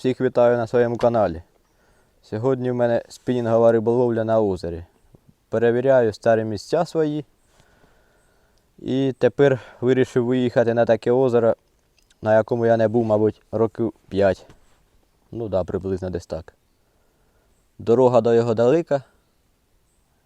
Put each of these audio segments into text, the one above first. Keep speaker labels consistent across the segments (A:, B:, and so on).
A: Всіх вітаю на своєму каналі. Сьогодні в мене спінінгова риболовля на озері. Перевіряю старі місця свої. І тепер вирішив виїхати на таке озеро, на якому я не був, мабуть, років 5. Ну так, да, приблизно десь так. Дорога до його далека.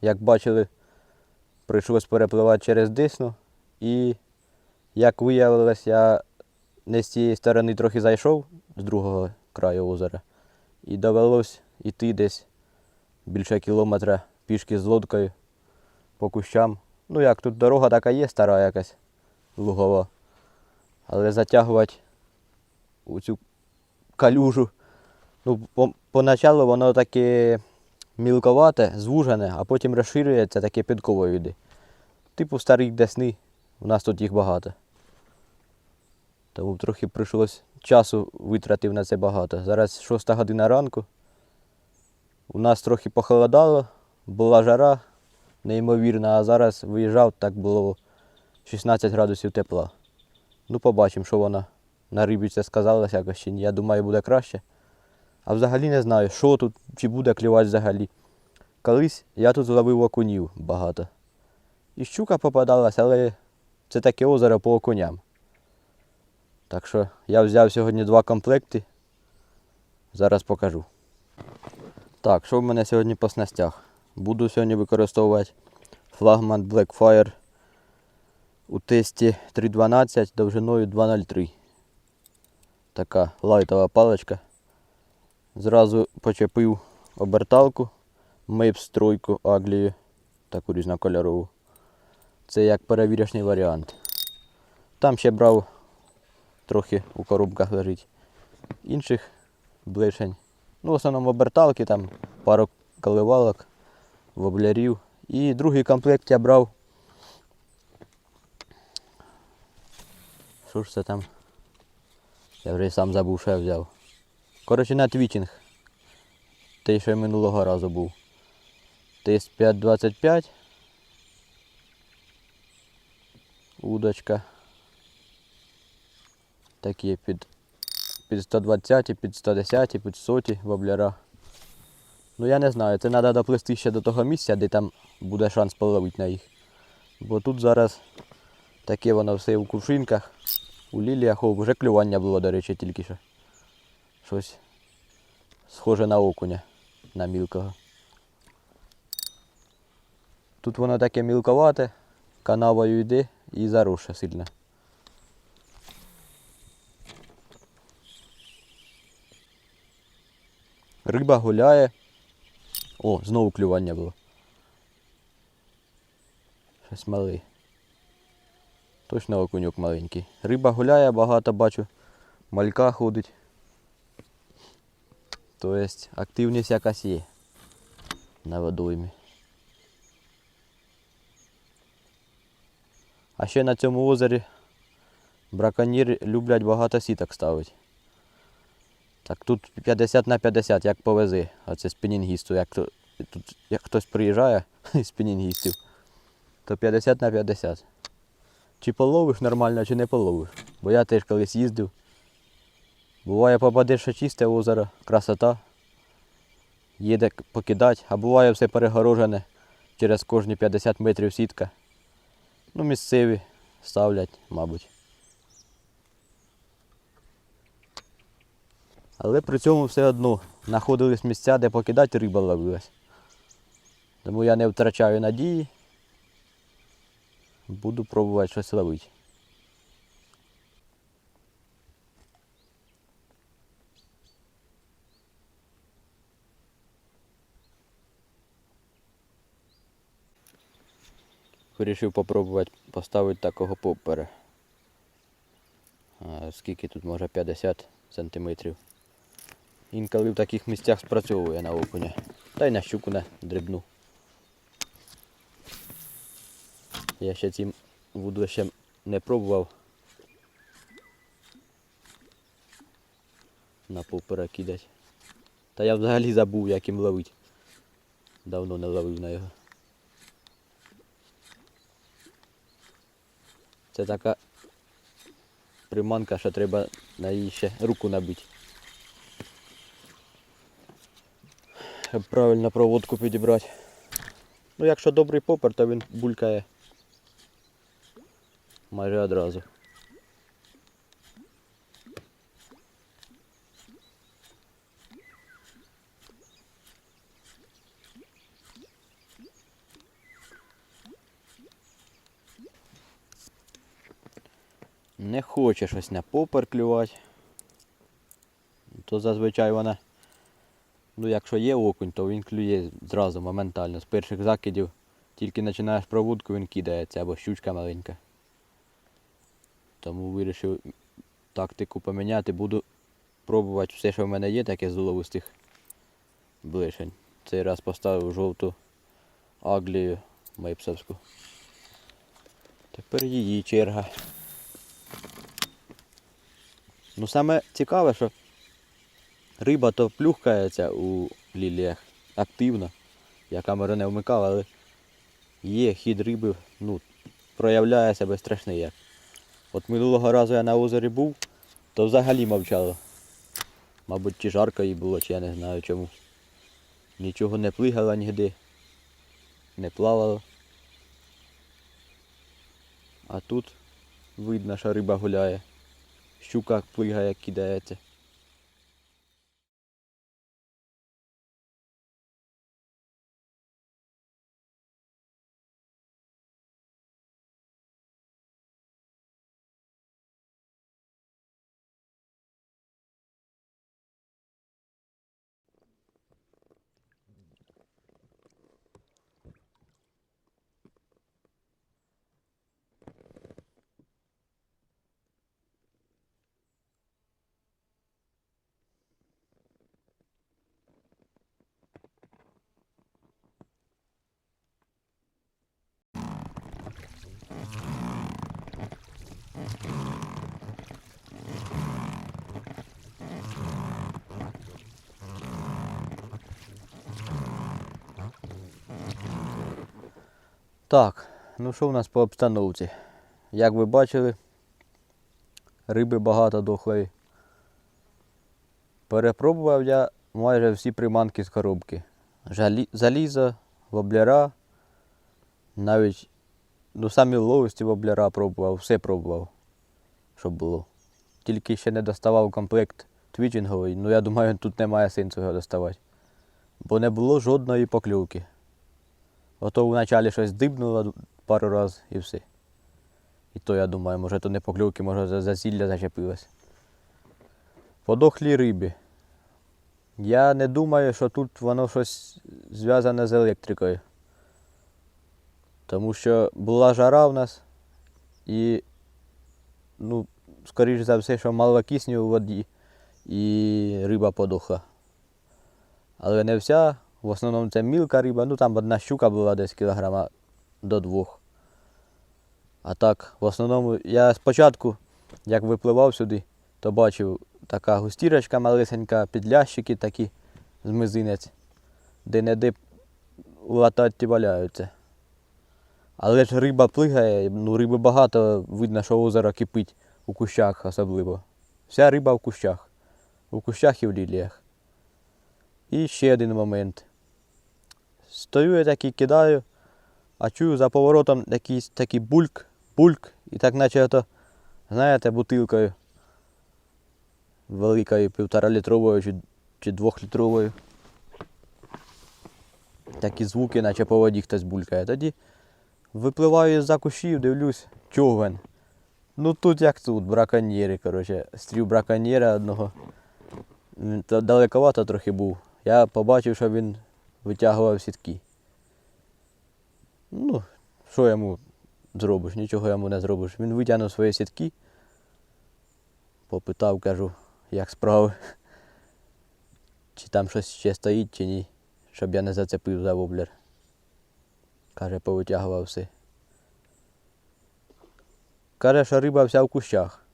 A: Як бачили, прийшлось перепливати через Десну. І як виявилось, я не з цієї сторони трохи зайшов з другого краю озера. І довелось йти десь більше кілометра пішки з лодкою по кущам. Ну як тут дорога така є, стара якась лугова. Але затягувати у цю калюжу. Ну, по, поначалу воно таке мілковате, звужене, а потім розширюється таке підковою йде. Типу старих десни. У нас тут їх багато. Тому трохи прийшлось часу витратив на це багато. Зараз 6 година ранку. У нас трохи похолодало, була жара неймовірна, а зараз виїжджав, так було 16 градусів тепла. Ну, побачимо, що вона на рибі це сказалось якось чи ні. Я думаю, буде краще. А взагалі не знаю, що тут, чи буде клювати взагалі. Колись я тут зловив окунів багато. І щука попадалась, але це таке озеро по окуням. Так що я взяв сьогодні два комплекти. Зараз покажу. Так, що в мене сьогодні по снастях? Буду сьогодні використовувати флагман Blackfire у тесті 312 довжиною 203. Така лайтова паличка. Зразу почепив оберталку Mapes тройку Аглію, таку різнокольорову. Це як перевірочний варіант. Там ще брав трохи у коробках лежить інших блишень. Ну, в основному оберталки, там пару коливалок, воблярів. І другий комплект я брав. Що ж це там? Я вже сам забув, що я взяв. Коротше, на твічинг. Той, що й минулого разу був. Тест 525. Удочка. Такі під, під 120, під 110, під 100 воблера. Ну я не знаю, це треба доплисти ще до того місця, де там буде шанс половити на їх. Бо тут зараз таке воно все у кувшинках, у ліліях, о, вже клювання було, до речі, тільки що. Щось схоже на окуня, на мілкого. Тут воно таке мілковате, канавою йде і заросше сильно. Риба гуляє. О, знову клювання було. Щось малий. Точно окуньок маленький. Риба гуляє, багато бачу. Малька ходить. Тобто активність якась є на водоймі. А ще на цьому озері браконьєри люблять багато сіток ставити. Так тут 50 на 50, як повези. Оце спінінгісту. Як тут як хтось приїжджає з спінінгістів, то 50 на 50. Чи половиш нормально, чи не половиш. Бо я теж колись їздив. Буває попадеш що чисте озеро, красота. Їде покидати, а буває все перегорожене через кожні 50 метрів сітка. Ну, місцеві ставлять, мабуть. Але при цьому все одно знаходились місця, де покидати риба ловилась. Тому я не втрачаю надії. Буду пробувати щось ловити. Вирішив попробувати поставити такого попера. Скільки тут може 50 сантиметрів. Інколи в таких місцях спрацьовує на окуня. Та й на щуку на дрібну. Я ще цим вудлищем не пробував. На попера кидать. Та я взагалі забув, як їм ловить. Давно не ловив на його. Це така приманка, що треба на її ще руку набити. Щоб правильно проводку підібрати. Ну, якщо добрий попер, то він булькає майже одразу. Не хоче щось на попер клювати. То зазвичай вона, ну якщо є окунь, то він клює зразу моментально. З перших закидів тільки починаєш проводку, він кидається або щучка маленька. Тому вирішив тактику поміняти. Буду пробувати все, що в мене є, таке з уловистих блишень. Цей раз поставив жовту аглію мейпсовську. Тепер її черга. Ну саме цікаве, що риба то плюхкається у ліліях активно. Я камеру не вмикав, але є хід риби, ну, проявляє себе страшний як. От минулого разу я на озері був, то взагалі мовчало. Мабуть, чи жарко їй було, чи я не знаю чому. Нічого не плигало нігде, не плавало. А тут видно, що риба гуляє. Щука плигає, кидається. Так, ну що в нас по обстановці? Як ви бачили, риби багато дохлої. Перепробував я майже всі приманки з коробки. Жалі... Залізо, воблера, навіть ну, самі ловисті воблера пробував, все пробував, щоб було. Тільки ще не доставав комплект твічинговий, ну я думаю, тут немає сенсу його доставати. Бо не було жодної покльовки. Ото вначалі щось дибнуло пару разів і все. І то я думаю, може то не покльовки, може за засілля зачепилось. Подохлі риби. Я не думаю, що тут воно щось зв'язане з електрикою. Тому що була жара в нас і, ну, скоріш за все, що мало кисню у воді і риба подохла. Але не вся, в основному це мілка риба, ну там одна щука була десь кілограма до двох. А так, в основному, я спочатку, як випливав сюди, то бачив така густірочка малесенька, підлящики такі з мизинець, де не де лататті валяються. Але ж риба плигає, ну риби багато, видно, що озеро кипить у кущах особливо. Вся риба в кущах. У кущах і в ліліях. І ще один момент. Стою я такий кидаю, а чую за поворотом якийсь такий бульк, бульк, і так наче ото, знаєте, бутилкою великою, півторалітровою чи, чи двохлітровою. Такі звуки, наче по воді хтось булькає. Тоді випливаю з-за кущів, дивлюсь, човен. Ну тут як тут, браконьєри, коротше, стрів браконьєра одного. Далековато трохи був. Я побачив, що він витягував сітки. Ну, що йому зробиш? Нічого йому не зробиш. Він витягнув свої сітки. Попитав, кажу, як справи. Чи там щось ще стоїть, чи ні, щоб я не зацепив за воблер. Каже, повитягував все. Каже, що риба вся в кущах.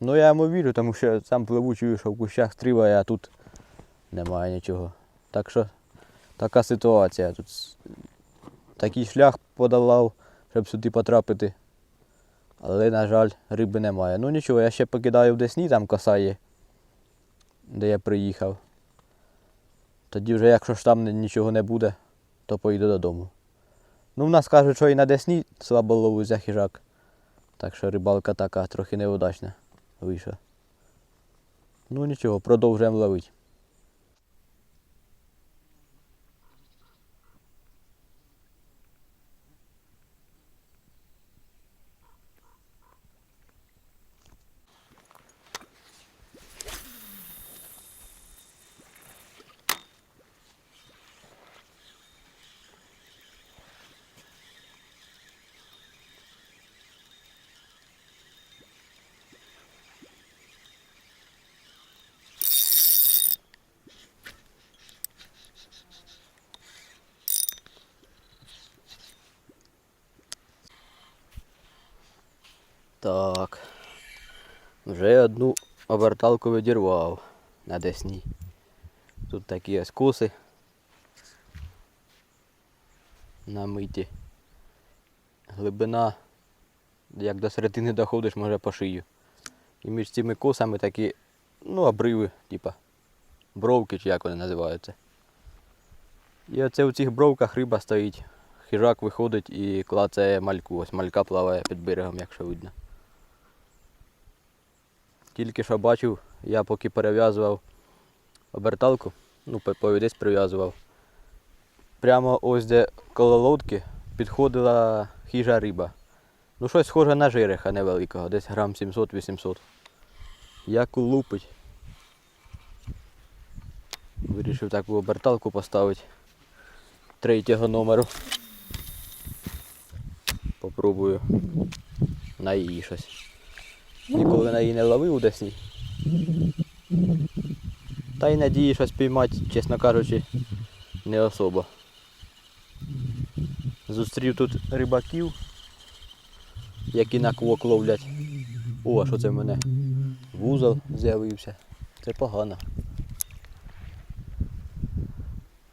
A: Ну я йому вірю, тому що сам пливу, чую, що в кущах стріває, а тут немає нічого. Так що така ситуація. Тут такий шлях подолав, щоб сюди потрапити. Але, на жаль, риби немає. Ну нічого, я ще покидаю в Десні, там коса є, де я приїхав. Тоді вже, якщо ж там нічого не буде, то поїду додому. Ну, в нас кажуть, що і на Десні слабо ловиться хижак. Так що рибалка така трохи неудачна вийшла. Ну нічого, продовжуємо ловити. Так. Вже одну оберталку відірвав на Десні. Тут такі ось коси. Намиті. Глибина, як до середини доходиш, може по шию. І між цими косами такі, ну, обриви, типа бровки чи як вони називаються. І оце у цих бровках риба стоїть. Хижак виходить і клацає мальку. Ось малька плаває під берегом, якщо видно. Тільки що бачив, я поки перев'язував оберталку, ну, по- повідець прив'язував. Прямо ось де коло лодки підходила хижа риба. Ну щось схоже на жириха невеликого, десь грам 700-800. Як лупить. Вирішив таку оберталку поставити третього номеру. Попробую на її щось. Ніколи на її не ловив у Десні. Та й надії щось піймати, чесно кажучи, не особо. Зустрів тут рибаків, які на квок ловлять. О, що це в мене? Вузол з'явився. Це погано.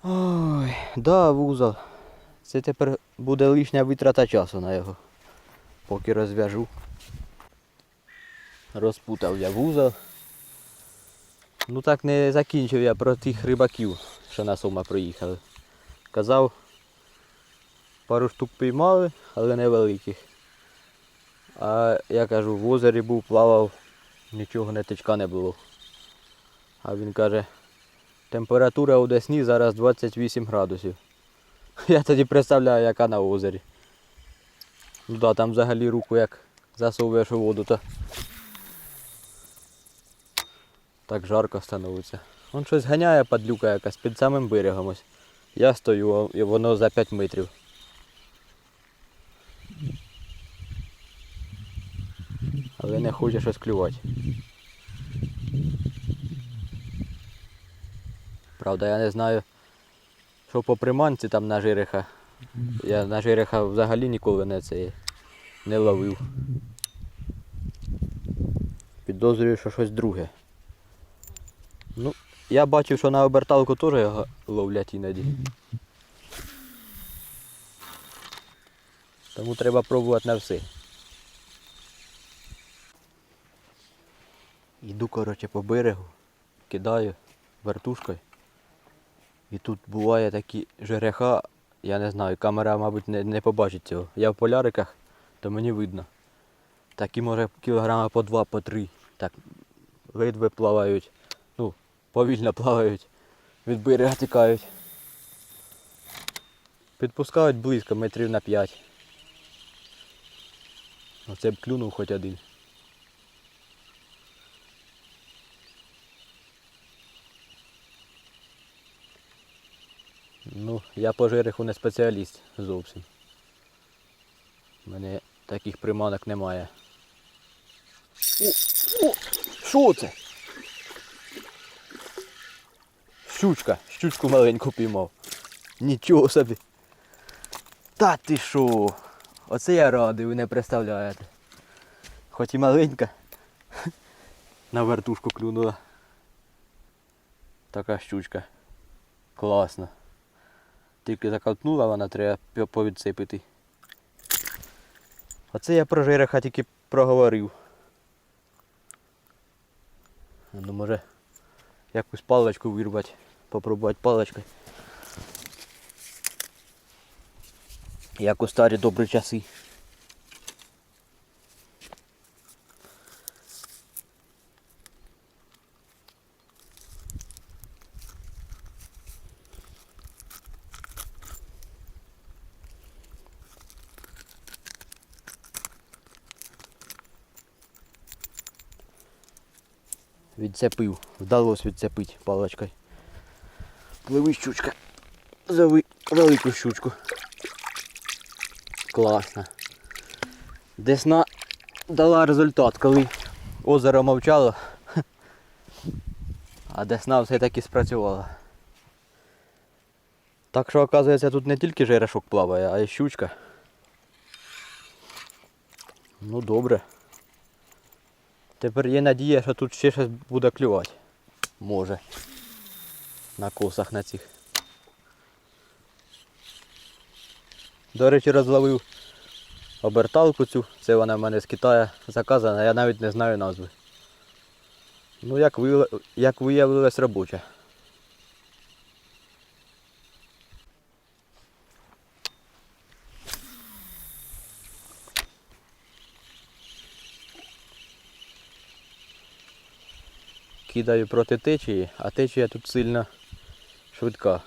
A: Ой, да, вузол. Це тепер буде лишня витрата часу на його. Поки розв'яжу. Розпутав я вузол. Ну так не закінчив я про тих рибаків, що на Сома приїхали. Казав, пару штук піймали, але невеликих. А я кажу, в озері був, плавав, нічого не течка не було. А він каже, температура у Десні зараз 28 градусів. Я тоді представляю, яка на озері. Ну да, там взагалі руку як засовуєш у воду, то так жарко становиться. Вон щось ганяє падлюка якась під самим берегом ось. Я стою, і воно за 5 метрів. Але не хоче щось клювати. Правда, я не знаю, що по приманці там на жириха. Я на жириха взагалі ніколи не це не ловив. Підозрюю, що щось друге. Ну, я бачив, що на оберталку теж його ловлять іноді. Тому треба пробувати на все. Йду, коротше, по берегу, кидаю вертушкою. І тут буває такі жереха, я не знаю, камера, мабуть, не, не побачить цього. Я в поляриках, то мені видно. Такі, може, кілограма по два, по три. Так, ледве плавають. Повільно плавають. Від берега тікають. Підпускають близько, метрів на п'ять. Оце б клюнув хоч один. Ну, я по жириху не спеціаліст зовсім. У мене таких приманок немає. О, о, що це? Щучка, щучку маленьку піймав. Нічого собі. Та ти що? Оце я радий, ви не представляєте. Хоч і маленька. На вертушку клюнула. Така щучка. Класно. Тільки закотнула, вона треба повідсипити. Оце я про жереха тільки проговорив. Ну може якусь паличку вирвати, попробувати паличкою. Як у старі добрі часи. Відцепив. Вдалося відцепити паличкою. Пливи щучка. Зови велику щучку. Класно. Десна дала результат, коли озеро мовчало. А десна все-таки спрацювала. Так що, оказується, тут не тільки жерешок плаває, а й щучка. Ну добре. Тепер є надія, що тут ще щось буде клювати. Може. На косах на цих. До речі, розловив оберталку цю. Це вона в мене з Китаю заказана, я навіть не знаю назви. Ну, як, виявили- як виявилось робоча. Кидаю проти течії, а течія тут сильно швидка.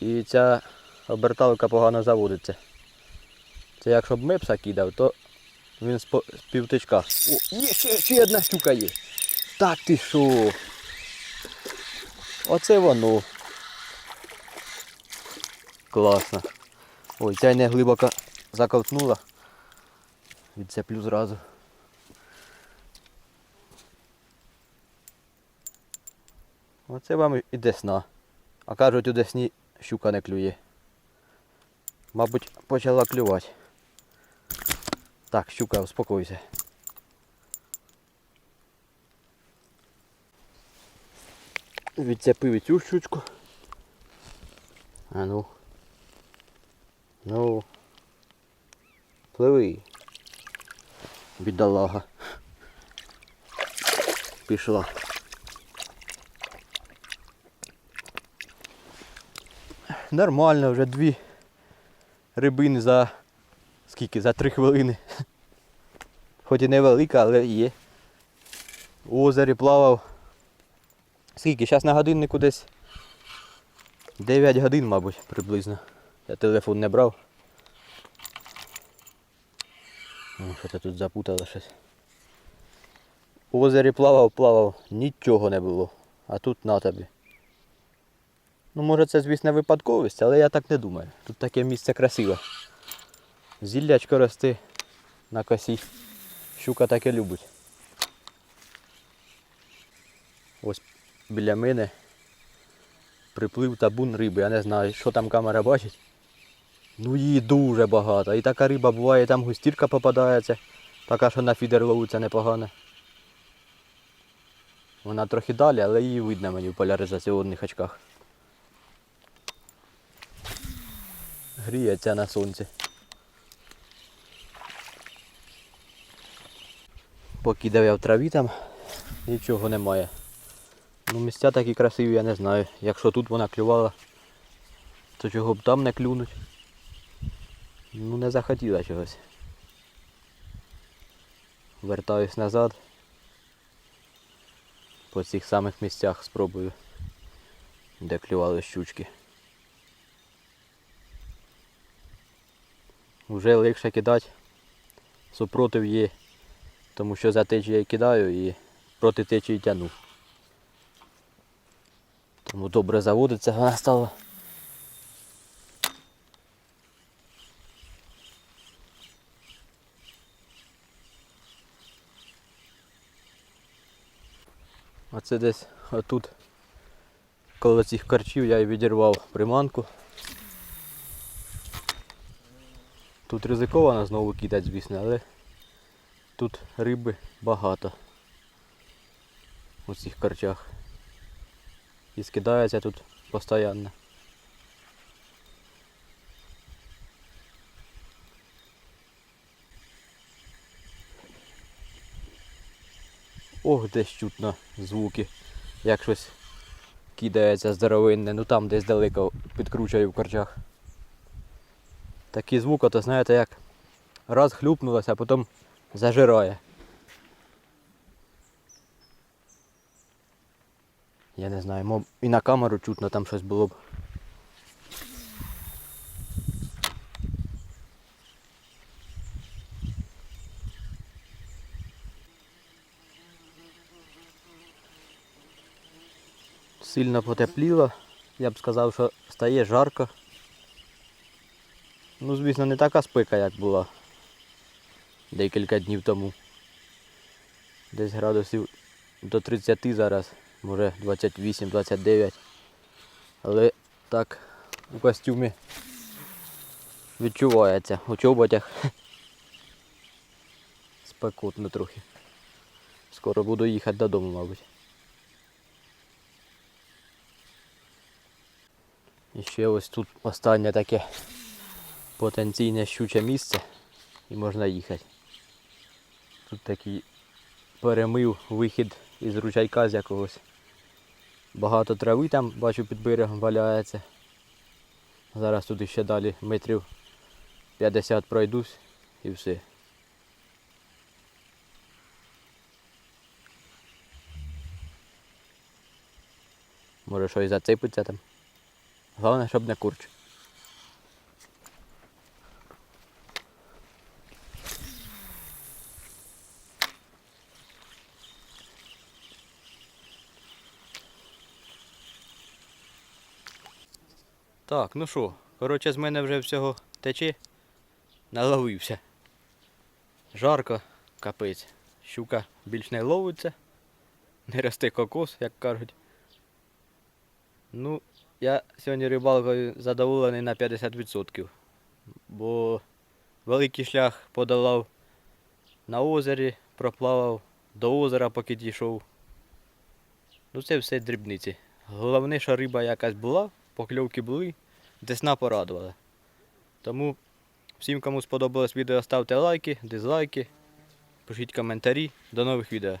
A: І ця оберталка погано заводиться. Це якщо б мепса кидав, то він з, півтичка. О, є ще, ще одна штука є. Так ти що? Оце воно. Класно. Ой, ця не глибоко заковтнула. Відцеплю зразу. Оце вам і десна. А кажуть, у десні щука не клює. Мабуть, почала клювати. Так, щука, успокойся. Відцепив цю щучку. А ну. Ну. Пливи. Бідолага. Пішла. Нормально, вже дві рибини за скільки? За три хвилини. Хоч і невелика, але є. У озері плавав. Скільки? Зараз на годиннику десь 9 годин, мабуть, приблизно. Я телефон не брав. Що це тут запутало щось. У озері плавав, плавав, нічого не було. А тут на тобі. Ну, може це, звісно, випадковість, але я так не думаю. Тут таке місце красиве. Зіллячко рости на косі. Щука таке любить. Ось біля мене приплив табун риби. Я не знаю, що там камера бачить. Ну її дуже багато. І така риба буває, там густірка попадається. Така, що на фідер ловиться непогано. Вона трохи далі, але її видно мені в поляризаційних очках. Гріється на сонці. Покидав я в траві там, нічого немає. Ну місця такі красиві, я не знаю. Якщо тут вона клювала, то чого б там не клюнуть. Ну не захотіла чогось. Вертаюсь назад. По цих самих місцях спробую, де клювали щучки. Вже легше кидати. Супротив є, тому що за течією кидаю і проти течії тяну. Тому добре заводиться вона стала. Оце десь отут коло цих карчів я і відірвав приманку. Тут ризиковано знову кидати, звісно, але тут риби багато у цих карчах. І скидається тут постійно. Ох, десь чутно звуки, як щось кидається здоровинне, ну там десь далеко підкручує в корчах. Такий звук, ото знаєте як раз хлюпнулося, а потім зажирає. Я не знаю, мов і на камеру чутно там щось було б. Сильно потепліло. Я б сказав, що стає жарко. Ну, звісно, не така спека, як була декілька днів тому. Десь градусів до 30 зараз, може 28-29. Але так у костюмі відчувається у чоботях. Спекотно трохи. Скоро буду їхати додому, мабуть. І ще ось тут останнє таке потенційне щуче місце і можна їхати. Тут такий перемив вихід із ручайка з якогось. Багато трави там, бачу, під берегом валяється. Зараз тут ще далі метрів 50 пройдусь і все. Може щось зацепиться там. Головне, щоб не курч. Так, ну що, коротше, з мене вже всього тече. Наловився. Жарко, капець. Щука більш не ловиться. Не росте кокос, як кажуть. Ну, я сьогодні рибалкою задоволений на 50%. Бо великий шлях подолав на озері, проплавав до озера, поки дійшов. Ну це все дрібниці. Головне, що риба якась була, покльовки були, десна порадувала. Тому всім, кому сподобалось відео, ставте лайки, дизлайки, пишіть коментарі. До нових відео.